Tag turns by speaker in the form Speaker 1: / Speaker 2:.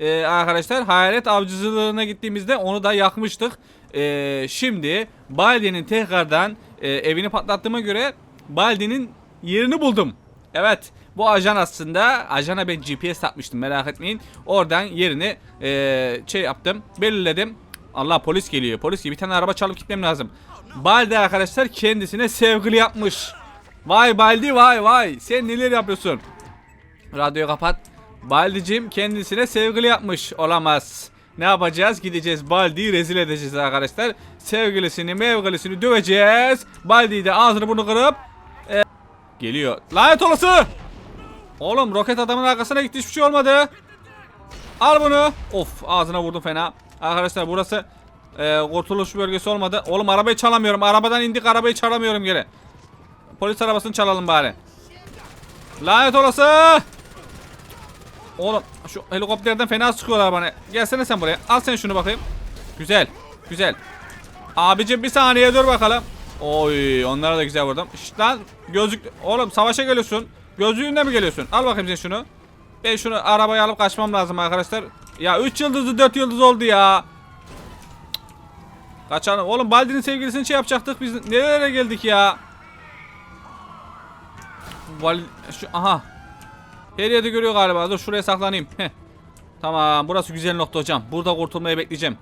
Speaker 1: e, arkadaşlar hayalet avcılığına gittiğimizde onu da yakmıştık. E, şimdi Baldi'nin tekrardan e, evini patlattığıma göre Baldi'nin yerini buldum. Evet bu ajan aslında ajana ben GPS takmıştım merak etmeyin. Oradan yerini e, şey yaptım belirledim. Allah polis geliyor polis geliyor bir tane araba çalıp gitmem lazım. Baldi arkadaşlar kendisine sevgili yapmış. Vay Baldi vay vay sen neler yapıyorsun? Radyoyu kapat. Baldi'cim kendisine sevgili yapmış. Olamaz. Ne yapacağız? Gideceğiz Baldi'yi rezil edeceğiz arkadaşlar. Sevgilisini mevgilisini döveceğiz. Baldi'yi de ağzını bunu kırıp e, geliyor. Lanet olası! Oğlum roket adamın arkasına gitti hiçbir şey olmadı. Al bunu. Of ağzına vurdum fena. Arkadaşlar burası e, kurtuluş bölgesi olmadı. Oğlum arabayı çalamıyorum. Arabadan indik arabayı çalamıyorum geri. Polis arabasını çalalım bari. Lanet olası! Oğlum şu helikopterden fena sıkıyorlar bana. Gelsene sen buraya. Al sen şunu bakayım. Güzel. Güzel. Abicim bir saniye dur bakalım. Oy onlara da güzel vurdum. Şşt lan gözlük. Oğlum savaşa geliyorsun. Gözlüğünle mi geliyorsun? Al bakayım sen şunu. Ben şunu arabaya alıp kaçmam lazım arkadaşlar. Ya 3 yıldızı 4 yıldız oldu ya. Kaçalım. Oğlum Baldi'nin sevgilisini şey yapacaktık biz. Nerelere geldik ya? Val şu aha. Her yerde görüyor galiba. Dur şuraya saklanayım. Heh. Tamam burası güzel nokta hocam. Burada kurtulmayı bekleyeceğim.